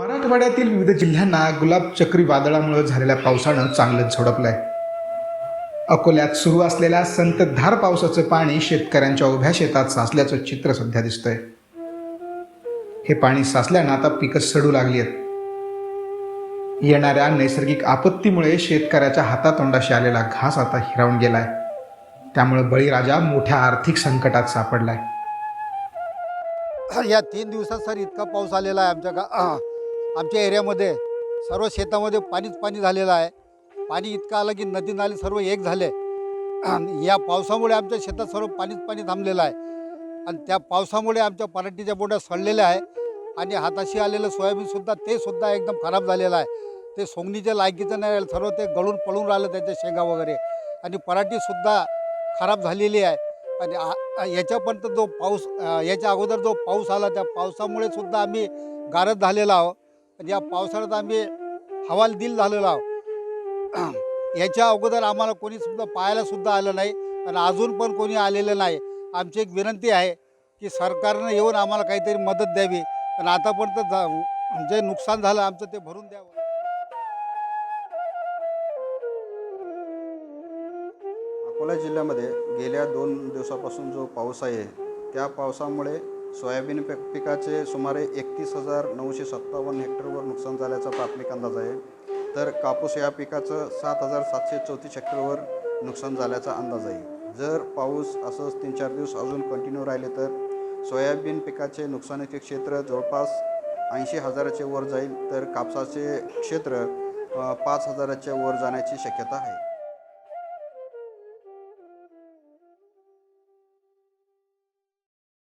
मराठवाड्यातील विविध जिल्ह्यांना गुलाब चक्रीवादळामुळे झालेल्या पावसानं चांगलंच झोडपलंय. अकोल्यात सुरू असलेल्या संततधार पावसाचं पाणी शेतकऱ्यांच्या उभ्या शेतात साचल्याचं चित्र सध्या दिसतंय. हे पाणी साचल्यानं आता पिकं सडू लागली आहेत येणाऱ्या नैसर्गिक आपत्तीमुळे शेतकऱ्याच्या हातातोंडाशी आलेला घास आता हिरावून गेलाय. त्यामुळे बळीराजा मोठ्या आर्थिक संकटात सापडलाय. या तीन दिवसात सर इतका पाऊस आलेला आहे आमच्या गा आमच्या एरियामध्ये सर्व शेतामध्ये पाणीच पाणी झालेलं आहे. पाणी इतकं आलं की नदी नाले सर्व एक झाले. या पावसामुळे आमच्या शेतात सर्व पाणीच पाणी थांबलेलं आहे. आणि त्या पावसामुळे आमच्या पराठीच्या बोट्या सडलेल्या आहे. आणि हाताशी आलेलं सोयाबीनसुद्धा ते सुद्धा एकदम खराब झालेलं आहे. ते सोंगणीच्या लायकीचं नाही राहिलं सर्व ते गळून पळून राहिलं त्याच्या शेंगा वगैरे. आणि पराठीसुद्धा खराब झालेली आहे. आणि याच्यापर्यंत जो पाऊस याच्या अगोदर जो पाऊस आला त्या पावसामुळे सुद्धा आम्ही गारद झालेलो आहोत. पण या पावसाळ्यात आम्ही हवाल दिल झालेलो आहोत. याच्या अगोदर आम्हाला कोणी सुद्धा पाहायला सुद्धा आलं नाही आणि अजून पण कोणी आलेलं नाही. आमची एक विनंती आहे की सरकारनं येऊन आम्हाला काहीतरी मदत द्यावी. आणि आतापर्यंत जा- जे नुकसान झालं आमचं ते भरून द्यावं. अकोला जिल्ह्यामध्ये गेल्या दोन दिवसापासून जो पाऊस आहे त्या पावसामुळे सोयाबीन पीक पिकाचे सुमारे एकतीस हजार नऊशे सत्तावन्न हेक्टरवर नुकसान झाल्याचा प्राथमिक अंदाज आहे. तर कापूस या पिकाचं सात हजार सातशे चौतीस हेक्टरवर नुकसान झाल्याचा अंदाज आहे. जर पाऊस असंच तीन चार दिवस अजून कंटिन्यू राहिले तर सोयाबीन पिकाचे नुकसानीचे क्षेत्र जवळपास ऐंशी हजाराचे वर जाईल तर कापसाचे क्षेत्र पाच हजाराच्या वर जाण्याची शक्यता आहे.